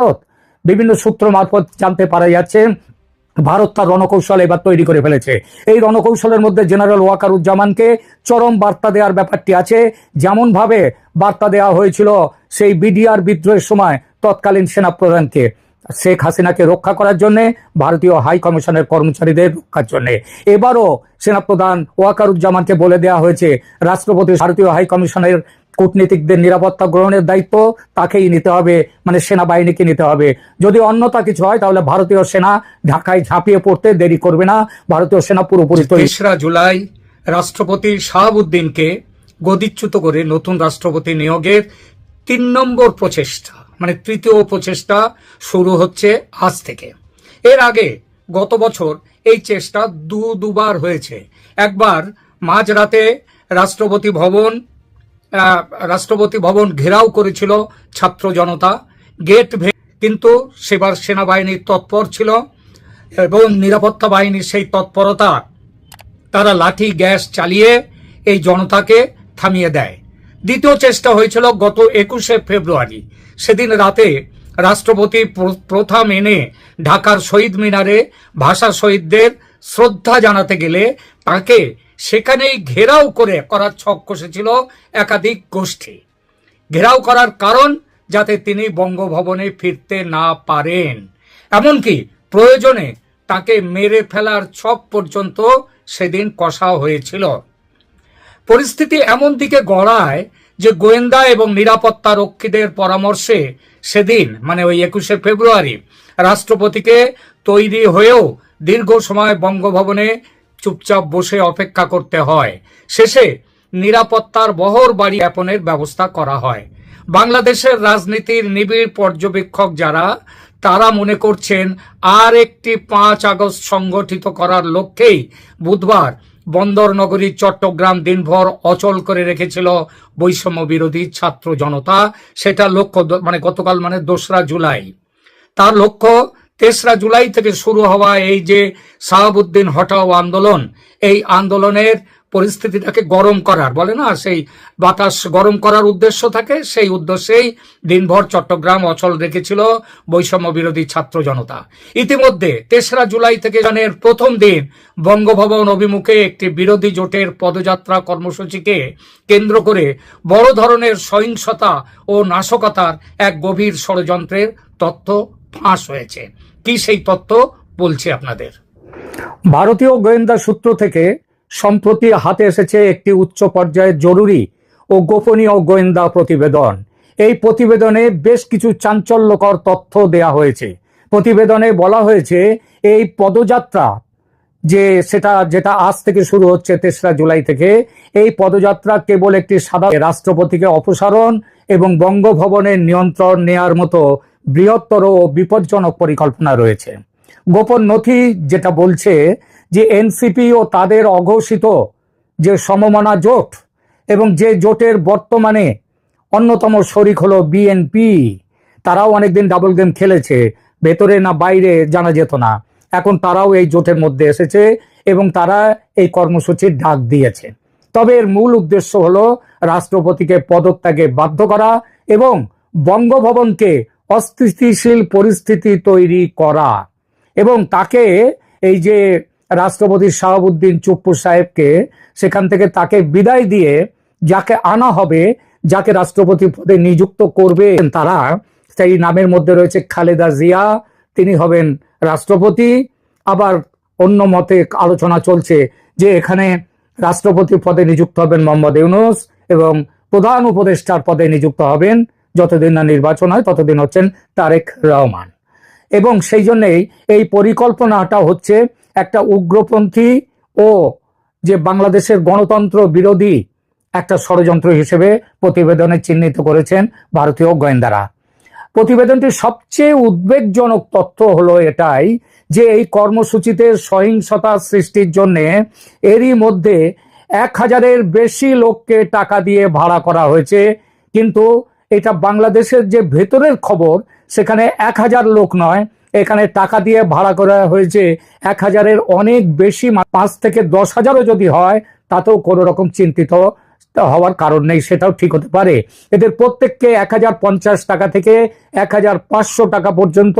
ভারত। বিভিন্ন সূত্র মারফত জানতে পারা যাচ্ছে, ভারত তার রণকৌশল এবার তৈরি করে ফেলেছে। এই রণকৌশলের মধ্যে জেনারেল ওয়াকারুজ্জামানকে চরম বার্তা দেওয়ার ব্যাপারটি আছে। যেমন ভাবে বার্তা দেওয়া হয়েছিল সেই বিডিআর বিদ্রোহের সময় তৎকালীন সেনাপ্রধানকে, শেখ হাসিনাকে রক্ষা করার জন্য, ভারতীয় হাই কমিশনের কর্মচারীদের রক্ষার জন্য। এবারও সেনাপ্রধান ওয়াকারুজ্জামানকে বলে দেওয়া হয়েছে, রাষ্ট্রপতি ভারতীয় হাই কমিশনের কূটনীতিকদের নিরাপত্তা গ্রহণের দায়িত্ব তাকেই নিতে হবে মানে সেনাবাহিনীকে নিতে হবে। যদি অন্যতা কিছু হয়, তাহলে ভারতীয় সেনা ঢাকায় ঝাঁপিয়ে পড়তে দেরি করবে না। ভারতীয় সেনা পুরোপুরি তেসরা জুলাই রাষ্ট্রপতি শাহাবুদ্দিনকে গদিচ্যুত করে নতুন রাষ্ট্রপতি নিয়োগের তিন নম্বর প্রচেষ্টা মানে তৃতীয় প্রচেষ্টা শুরু হচ্ছে আজ থেকে। এর আগে গত বছর এই চেষ্টা দু দুবার হয়েছে। একবার মাঝরাতে রাষ্ট্রপতি ভবন রাষ্ট্রপতি ভবন ঘেরাও করেছিল ছাত্র জনতা। গেট কিন্তু সেবার সেনাবাহিনী তৎপর ছিল এবং নিরাপত্তা বাহিনীর সেই তৎপরতা, তারা লাঠি, গ্যাস চালিয়ে এই জনতাকে থামিয়ে দেয়। দ্বিতীয় চেষ্টা হয়েছিল গত একুশে ফেব্রুয়ারি। সেদিন রাতে রাষ্ট্রপতি প্র- প্রথা মেনে ঢাকার শহীদ মিনারে ভাষা শহীদদের শ্রদ্ধা জানাতে গেলে তাকে সেখানেই ঘেরাও করে করার ছক কষেছিল একাধিক গোষ্ঠী। ঘেরাও করার কারণ যাতে তিনি বঙ্গভবনে ফিরতে না পারেন। এমনকি প্রয়োজনে তাকে মেরে ফেলার ছক পর্যন্ত সেদিন কষা হয়েছিল। পরিস্থিতি এমন দিকে গড়ায় যে গোয়েন্দা এবং নিরাপত্তা রক্ষীদের পরামর্শে সেদিন মানে ওই একুশে ফেব্রুয়ারি, রাষ্ট্রপতিকে তৈরি হয়েও দীর্ঘ সময় বঙ্গভবনে চুপচাপ বসে অপেক্ষা করতে হয়। শেষে নিরাপত্তার বহর বাড়ি জ্ঞাপনের ব্যবস্থা করা হয়। বাংলাদেশের রাজনীতির নিবিড় পর্যবেক্ষক যারা, তারা মনে করছেন আর একটি পাঁচ আগস্ট সংগঠিত করার লক্ষ্যেই বুধবার বন্দর নগরী চট্টগ্রাম দিনভর অচল করে রেখেছিল বৈষম্য বিরোধী ছাত্র জনতা। সেটা লক্ষ্য মানে গতকাল মানে দোসরা জুলাই। তার লক্ষ্য তেসরা জুলাই থেকে শুরু হওয়া এই যে শাহাবুদ্দিন হটাও আন্দোলন, এই আন্দোলনের পরিস্থিতিটাকে গরম করার, বলে না, সেই বাতাস গরম করার উদ্দেশ্য থাকে, সেই উদ্দেশ্যেই দিনভর চট্টগ্রাম অচল রেখেছিল বৈষম্য বিরোধী ছাত্র জনতা। ইতিমধ্যে তেসরা জুলাই থেকে জানের প্রথম দিন বঙ্গভবন অভিমুখে একটি বিরোধী জোটের পদযাত্রা কর্মসূচিকে কেন্দ্র করে বড় ধরনের সহিংসতা ও নাশকতার এক গভীর ষড়যন্ত্রের তথ্য ফাঁস হয়েছে। কি সেই তথ্য বলছি আপনাদের? ভারতীয় গোয়েন্দা সূত্র থেকে সম্প্রতি হাতে এসেছে একটি উচ্চ পর্যায়ের জরুরি ও গোপনীয় গোয়েন্দা প্রতিবেদন। এই প্রতিবেদনে বেশ কিছু চাঞ্চল্যকর তথ্য দেয়া হয়েছে। প্রতিবেদনে বলা হয়েছে, এই পদযাত্রা যে সেটা, যেটা আজ থেকে শুরু হচ্ছে তেসরা জুলাই থেকে, এই পদযাত্রা কেবল একটি সাদা রাষ্ট্রপতিকে অপসারণ এবং বঙ্গভবনের নিয়ন্ত্রণ নেয়ার মতো বৃহত্তর ও বিপজ্জনক পরিকল্পনা রয়েছে। গোপন নথি যেটা বলছে যে এনসিপি ও তাদের অঘোষিত যে সমমনা জোট এবং যে জোটের বর্তমানে অন্যতম শরিক হলো বিএনপি, তারাও অনেকদিন ডাবল গেম খেলেছে, ভেতরে না বাইরে জানা যেত না। এখন তারাও এই জোটের মধ্যে এসেছে এবং তারা এই কর্মসূচির ডাক দিয়েছে। তবে এর মূল উদ্দেশ্য হলো রাষ্ট্রপতিকে পদত্যাগে বাধ্য করা এবং বঙ্গভবনকে অস্থিতিশীল পরিস্থিতি তৈরি করা। এবং তাকে এই যে রাষ্ট্রপতি শাহাবুদ্দিন চুপ্পু সাহেবকে সেখান থেকে তাকে বিদায় দিয়ে যাকে আনা হবে, যাকে রাষ্ট্রপতি পদে নিযুক্ত করবে, তারা সেই নামের মধ্যে রয়েছে খালেদা জিয়া, তিনি হবেন রাষ্ট্রপতি। আবার অন্য মতে আলোচনা চলছে যে এখানে রাষ্ট্রপতি পদে নিযুক্ত হবেন মোহাম্মদ ইউনুস এবং প্রধান উপদেষ্টার পদে নিযুক্ত হবেন যতদিন না নির্বাচন হয়, ততদিন হচ্ছেন তারেক রহমান। এবং সেই জন্যেই এই পরিকল্পনাটা হচ্ছে একটা উগ্রপন্থী ও যে বাংলাদেশের গণতন্ত্র বিরোধী একটা ষড়যন্ত্র হিসেবে প্রতিবেদনে চিহ্নিত করেছেন ভারতীয় গোয়েন্দারা। প্রতিবেদনটির সবচেয়ে উদ্বেগজনক তথ্য হলো এটাই যে এই কর্মসূচিতে সহিংসতা সৃষ্টির জন্য এরই মধ্যে এক হাজারের বেশি লোককে টাকা দিয়ে ভাড়া করা হয়েছে। কিন্তু এটা বাংলাদেশের যে ভেতরের খবর, সেখানে এক হাজার লোক নয়। এখানে টাকা দিয়ে ভাড়া করা হয়েছে এক হাজারের অনেক বেশি পাঁচ থেকে দশ হাজারও যদি হয়, তাতেও কোনো রকম চিন্তিত হওয়ার কারণ নেই, সেটাও ঠিক হতে পারে। এদের প্রত্যেককে এক হাজার পঞ্চাশ টাকা থেকে এক হাজার পাঁচশো টাকা পর্যন্ত